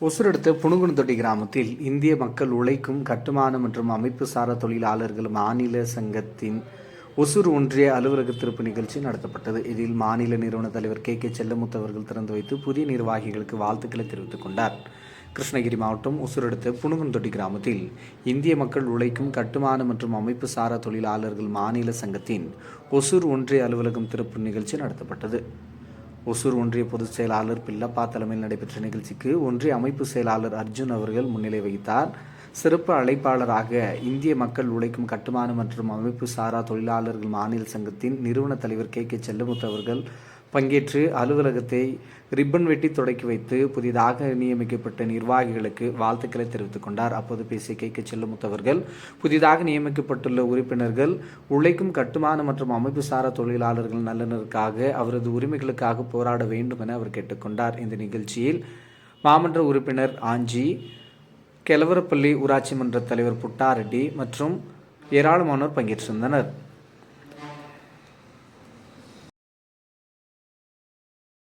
ஒசூரடுத்த புனுகுணத்தொட்டி கிராமத்தில் இந்திய மக்கள் உழைக்கும் கட்டுமான மற்றும் அமைப்பு சாரா தொழிலாளர்கள் மாநில சங்கத்தின் ஒசூர் ஒன்றிய அலுவலக திறப்பு நிகழ்ச்சி நடத்தப்பட்டது. இதில் மாநில நிறுவன தலைவர் கே. கே. செல்லமுத்து அவர்கள் திறந்து வைத்து புதிய நிர்வாகிகளுக்கு வாழ்த்துக்களை தெரிவித்துக் கொண்டார். கிருஷ்ணகிரி மாவட்டம் ஒசூரடுத்த புனுகுந்தொட்டி கிராமத்தில் இந்திய மக்கள் உழைக்கும் கட்டுமான மற்றும் அமைப்பு சாரா தொழிலாளர்கள் மாநில சங்கத்தின் ஒசூர் ஒன்றிய அலுவலகம் திறப்பு நிகழ்ச்சி நடத்தப்பட்டது. ஒசூர் ஒன்றிய பொதுச் செயலாளர் பில்லப்பா தலைமையில் நடைபெற்ற நிகழ்ச்சிக்கு ஒன்றிய அமைப்பு செயலாளர் அர்ஜுன் அவர்கள் முன்னிலை வகித்தார். சிறப்பு அழைப்பாளராக இந்திய மக்கள் உழைக்கும் கட்டுமான மற்றும் அமைப்பு சாரா தொழிலாளர்கள் மாநில சங்கத்தின் நிறுவன தலைவர் கே கே செல்லமுத்து அவர்கள் பங்கேற்று அலுவலகத்தை ரிப்பன் வெட்டி தொடக்கி வைத்து புதிதாக நியமிக்கப்பட்ட நிர்வாகிகளுக்கு வாழ்த்துக்களை தெரிவித்துக் கொண்டார். அப்போது பேசிய கே. கே. செல்லமுத்தவர்கள் புதிதாக நியமிக்கப்பட்டுள்ள உறுப்பினர்கள் உழைக்கும் கட்டுமான மற்றும் அமைப்பு சாரா தொழிலாளர்கள் நலனுக்காக அவரது உரிமைகளுக்காக போராட வேண்டும் என அவர் கேட்டுக்கொண்டார் இந்த நிகழ்ச்சியில் மாமன்ற உறுப்பினர் ஆஞ்சி கெலவரப்பள்ளி ஊராட்சி மன்ற தலைவர் புட்டாரெட்டி மற்றும் ஏராளமானோர் பங்கேற்றிருந்தனர்.